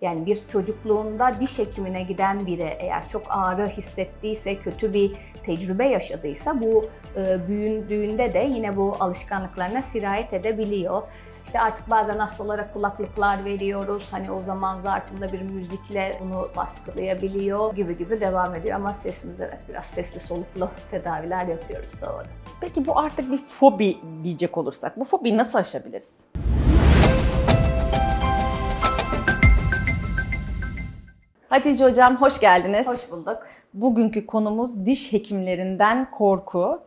Yani bir çocukluğunda diş hekimine giden biri eğer çok ağrı hissettiyse, kötü bir tecrübe yaşadıysa bu e, büyüdüğünde de yine bu alışkanlıklarına sirayet edebiliyor. İşte artık bazen hastalara kulaklıklar veriyoruz. Hani o zaman zarfında bir müzikle bunu baskılayabiliyor gibi gibi devam ediyor. Ama sesimiz evet biraz sesli soluklu tedaviler yapıyoruz doğru. Peki bu artık bir fobi diyecek olursak bu fobiyi nasıl aşabiliriz? Hatice Hocam hoş geldiniz. Hoş bulduk. Bugünkü konumuz diş hekimlerinden korku.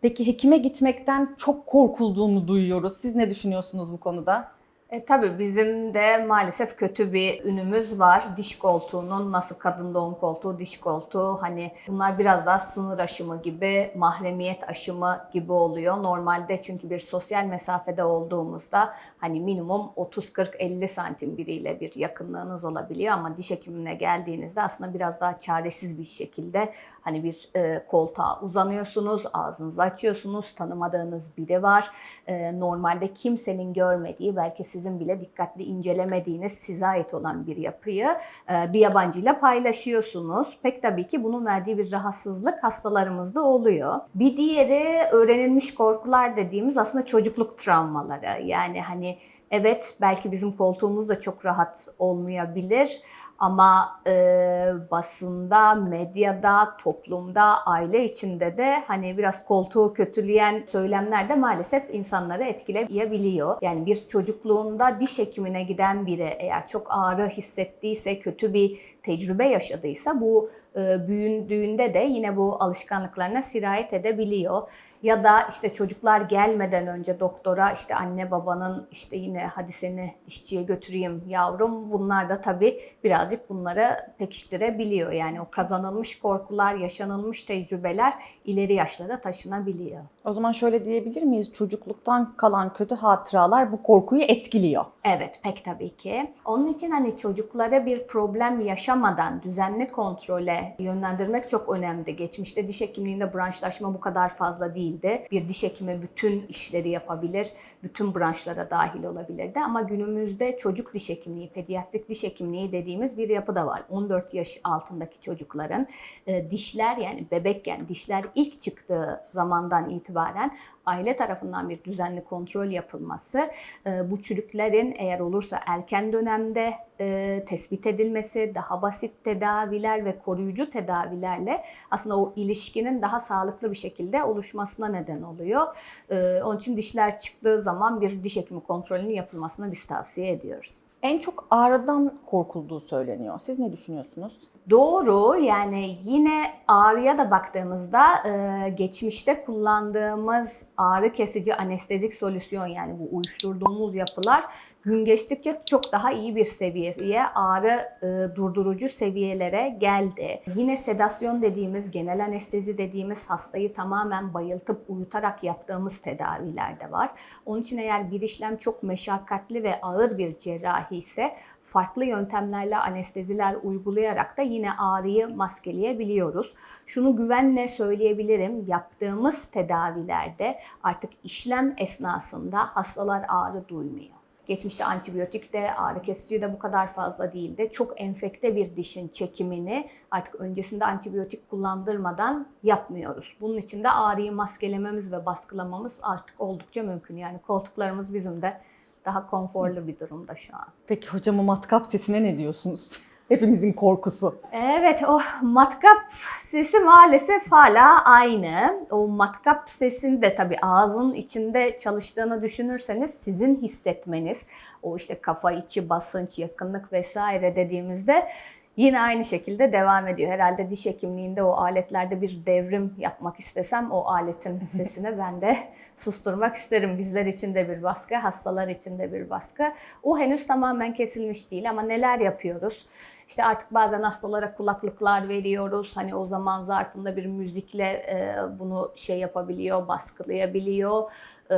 Peki hekime gitmekten çok korkulduğunu duyuyoruz. Siz ne düşünüyorsunuz bu konuda? E, tabii bizim de maalesef kötü bir ünümüz var. Diş koltuğunun nasıl kadın doğum koltuğu, diş koltuğu hani bunlar biraz daha sınır aşımı gibi, mahremiyet aşımı gibi oluyor. Normalde çünkü bir sosyal mesafede olduğumuzda hani minimum 30-40-50 santim biriyle bir yakınlığınız olabiliyor ama diş hekimine geldiğinizde aslında biraz daha çaresiz bir şekilde hani bir e, koltuğa uzanıyorsunuz, ağzınızı açıyorsunuz, tanımadığınız biri var. E, normalde kimsenin görmediği, belki sizin bile dikkatli incelemediğiniz, size ait olan bir yapıyı e, bir yabancıyla paylaşıyorsunuz. Pek tabii ki bunun verdiği bir rahatsızlık hastalarımızda oluyor. Bir diğeri öğrenilmiş korkular dediğimiz aslında çocukluk travmaları. Yani hani evet belki bizim koltuğumuz da çok rahat olmayabilir ama e, basında, medyada, toplumda, aile içinde de hani biraz koltuğu kötüleyen söylemler de maalesef insanları etkileyebiliyor. Yani bir çocukluğunda diş hekimine giden biri eğer çok ağrı hissettiyse, kötü bir tecrübe yaşadıysa bu e, büyüdüğünde de yine bu alışkanlıklarına sirayet edebiliyor. Ya da işte çocuklar gelmeden önce doktora işte anne babanın işte yine hadi seni dişçiye götüreyim yavrum bunlar da tabii birazcık bunları pekiştirebiliyor. Yani o kazanılmış korkular, yaşanılmış tecrübeler ileri yaşlara taşınabiliyor. O zaman şöyle diyebilir miyiz? Çocukluktan kalan kötü hatıralar bu korkuyu etkiliyor. Evet pek tabii ki. Onun için hani çocuklara bir problem yaşamadan düzenli kontrole yönlendirmek çok önemli. Geçmişte diş hekimliğinde branşlaşma bu kadar fazla değildi. Bir diş hekimi bütün işleri yapabilir, bütün branşlara dahil olabilirdi. Ama günümüzde çocuk diş hekimliği, pediatrik diş hekimliği dediğimiz bir yapı da var. 14 yaş altındaki çocukların e, dişler yani bebekken dişler ilk çıktığı zamandan itibaren aile tarafından bir düzenli kontrol yapılması, e, bu çürüklerin eğer olursa erken dönemde e, tespit edilmesi, daha basit tedaviler ve koruyucu tedavilerle aslında o ilişkinin daha sağlıklı bir şekilde oluşmasına neden oluyor. E, Onun için dişler çıktığı zaman bir diş hekimi kontrolünün yapılmasını biz tavsiye ediyoruz. En çok ağrıdan korkulduğu söyleniyor. Siz ne düşünüyorsunuz? Doğru yani yine ağrıya da baktığımızda e, geçmişte kullandığımız ağrı kesici anestezik solüsyon yani bu uyuşturduğumuz yapılar gün geçtikçe çok daha iyi bir seviyeye ağrı e, durdurucu seviyelere geldi. Yine sedasyon dediğimiz genel anestezi dediğimiz hastayı tamamen bayıltıp uyutarak yaptığımız tedaviler de var. Onun için eğer bir işlem çok meşakkatli ve ağır bir cerrahi ise farklı yöntemlerle anesteziler uygulayarak da yine ağrıyı maskeleyebiliyoruz. Şunu güvenle söyleyebilirim. Yaptığımız tedavilerde artık işlem esnasında hastalar ağrı duymuyor. Geçmişte antibiyotik de ağrı kesici de bu kadar fazla değildi. Çok enfekte bir dişin çekimini artık öncesinde antibiyotik kullandırmadan yapmıyoruz. Bunun için de ağrıyı maskelememiz ve baskılamamız artık oldukça mümkün. Yani koltuklarımız bizim de daha konforlu bir durumda şu an. Peki hocam o matkap sesine ne diyorsunuz? Hepimizin korkusu. Evet o matkap sesi maalesef hala aynı. O matkap sesini de tabii ağzın içinde çalıştığını düşünürseniz sizin hissetmeniz, o işte kafa içi basınç, yakınlık vesaire dediğimizde yine aynı şekilde devam ediyor. Herhalde diş hekimliğinde o aletlerde bir devrim yapmak istesem o aletin sesini ben de susturmak isterim. Bizler için de bir baskı, hastalar için de bir baskı. O henüz tamamen kesilmiş değil ama neler yapıyoruz? İşte artık bazen hastalara kulaklıklar veriyoruz. Hani o zaman zarfında bir müzikle e, bunu şey yapabiliyor, baskılayabiliyor e,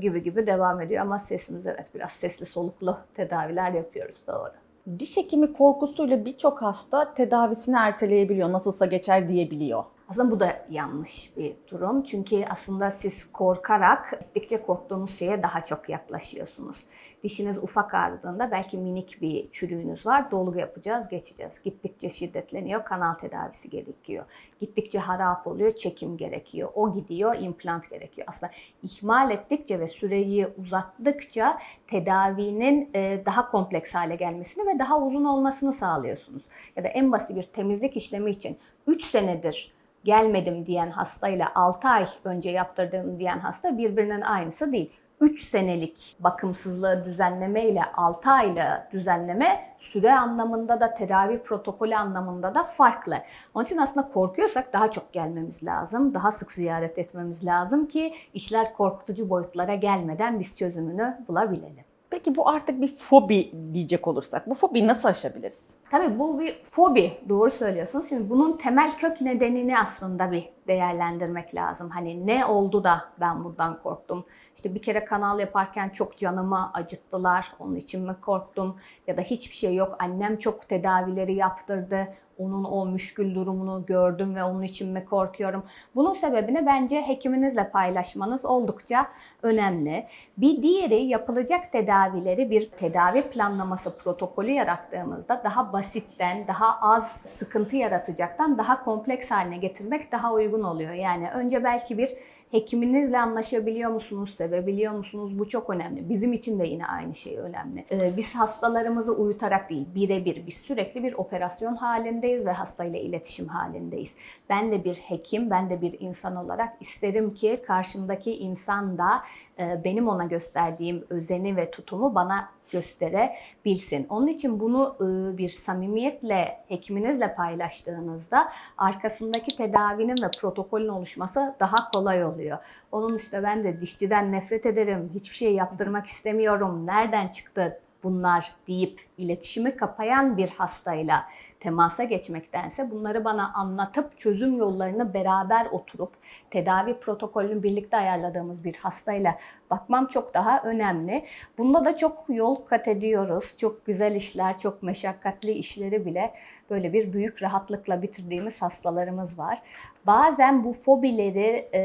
gibi gibi devam ediyor. Ama sesimiz evet biraz sesli soluklu tedaviler yapıyoruz doğru. Diş hekimi korkusuyla birçok hasta tedavisini erteleyebiliyor, nasılsa geçer diyebiliyor. Aslında bu da yanlış bir durum. Çünkü aslında siz korkarak gittikçe korktuğunuz şeye daha çok yaklaşıyorsunuz. Dişiniz ufak ağrıdığında belki minik bir çürüğünüz var. Dolgu yapacağız, geçeceğiz. Gittikçe şiddetleniyor, kanal tedavisi gerekiyor. Gittikçe harap oluyor, çekim gerekiyor. O gidiyor, implant gerekiyor. Aslında ihmal ettikçe ve süreci uzattıkça tedavinin e, daha kompleks hale gelmesini ve daha uzun olmasını sağlıyorsunuz. Ya da en basit bir temizlik işlemi için 3 senedir gelmedim diyen hastayla 6 ay önce yaptırdım diyen hasta birbirinin aynısı değil. 3 senelik bakımsızlığı düzenleme ile 6 aylığı düzenleme süre anlamında da tedavi protokolü anlamında da farklı. Onun için aslında korkuyorsak daha çok gelmemiz lazım. Daha sık ziyaret etmemiz lazım ki işler korkutucu boyutlara gelmeden biz çözümünü bulabilelim. Peki bu artık bir fobi diyecek olursak bu fobiyi nasıl aşabiliriz? Tabii bu bir fobi. Doğru söylüyorsunuz. Şimdi bunun temel kök nedenini aslında bir değerlendirmek lazım. Hani ne oldu da ben buradan korktum? İşte bir kere kanal yaparken çok canımı acıttılar. Onun için mi korktum? Ya da hiçbir şey yok. Annem çok tedavileri yaptırdı. Onun o müşkül durumunu gördüm ve onun için mi korkuyorum? Bunun sebebini bence hekiminizle paylaşmanız oldukça önemli. Bir diğeri yapılacak tedavileri bir tedavi planlaması protokolü yarattığımızda daha basitten, daha az sıkıntı yaratacaktan daha kompleks haline getirmek daha uygun oluyor. Yani önce belki bir hekiminizle anlaşabiliyor musunuz, sevebiliyor musunuz? Bu çok önemli. Bizim için de yine aynı şey önemli. Ee, biz hastalarımızı uyutarak değil, birebir biz sürekli bir operasyon halindeyiz ve hastayla iletişim halindeyiz. Ben de bir hekim, ben de bir insan olarak isterim ki karşımdaki insan da benim ona gösterdiğim özeni ve tutumu bana gösterebilsin. Onun için bunu e, bir samimiyetle hekiminizle paylaştığınızda arkasındaki tedavinin ve protokolün oluşması daha kolay oluyor. Onun işte ben de dişçiden nefret ederim, hiçbir şey yaptırmak istemiyorum, nereden çıktı bunlar deyip iletişimi kapayan bir hastayla temasa geçmektense bunları bana anlatıp çözüm yollarını beraber oturup tedavi protokolünü birlikte ayarladığımız bir hastayla bakmam çok daha önemli. Bunda da çok yol kat ediyoruz. Çok güzel işler, çok meşakkatli işleri bile böyle bir büyük rahatlıkla bitirdiğimiz hastalarımız var. Bazen bu fobileri e,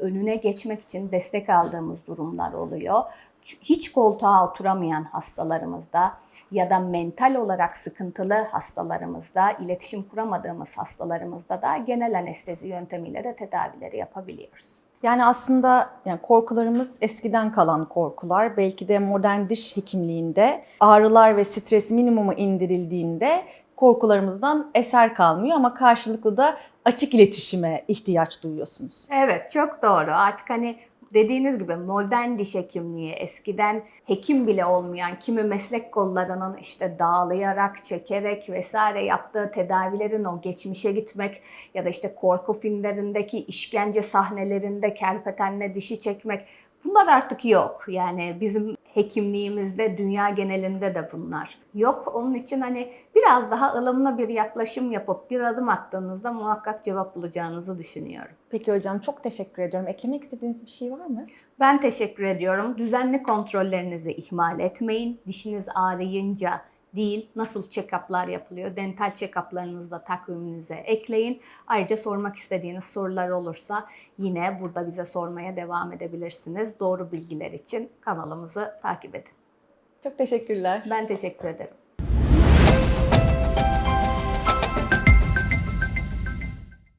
önüne geçmek için destek aldığımız durumlar oluyor hiç koltuğa oturamayan hastalarımızda ya da mental olarak sıkıntılı hastalarımızda, iletişim kuramadığımız hastalarımızda da genel anestezi yöntemiyle de tedavileri yapabiliyoruz. Yani aslında yani korkularımız eskiden kalan korkular. Belki de modern diş hekimliğinde ağrılar ve stres minimuma indirildiğinde korkularımızdan eser kalmıyor ama karşılıklı da açık iletişime ihtiyaç duyuyorsunuz. Evet, çok doğru. Artık hani dediğiniz gibi modern diş hekimliği eskiden hekim bile olmayan kimi meslek kollarının işte dağlayarak, çekerek vesaire yaptığı tedavilerin o geçmişe gitmek ya da işte korku filmlerindeki işkence sahnelerinde kerpetenle dişi çekmek bunlar artık yok. Yani bizim hekimliğimizde dünya genelinde de bunlar yok. Onun için hani biraz daha ılımlı bir yaklaşım yapıp bir adım attığınızda muhakkak cevap bulacağınızı düşünüyorum. Peki hocam çok teşekkür ediyorum. Eklemek istediğiniz bir şey var mı? Ben teşekkür ediyorum. Düzenli kontrollerinizi ihmal etmeyin. Dişiniz ağrıyınca değil, nasıl check-up'lar yapılıyor, dental check-up'larınızı da takviminize ekleyin. Ayrıca sormak istediğiniz sorular olursa yine burada bize sormaya devam edebilirsiniz. Doğru bilgiler için kanalımızı takip edin. Çok teşekkürler. Ben teşekkür ederim.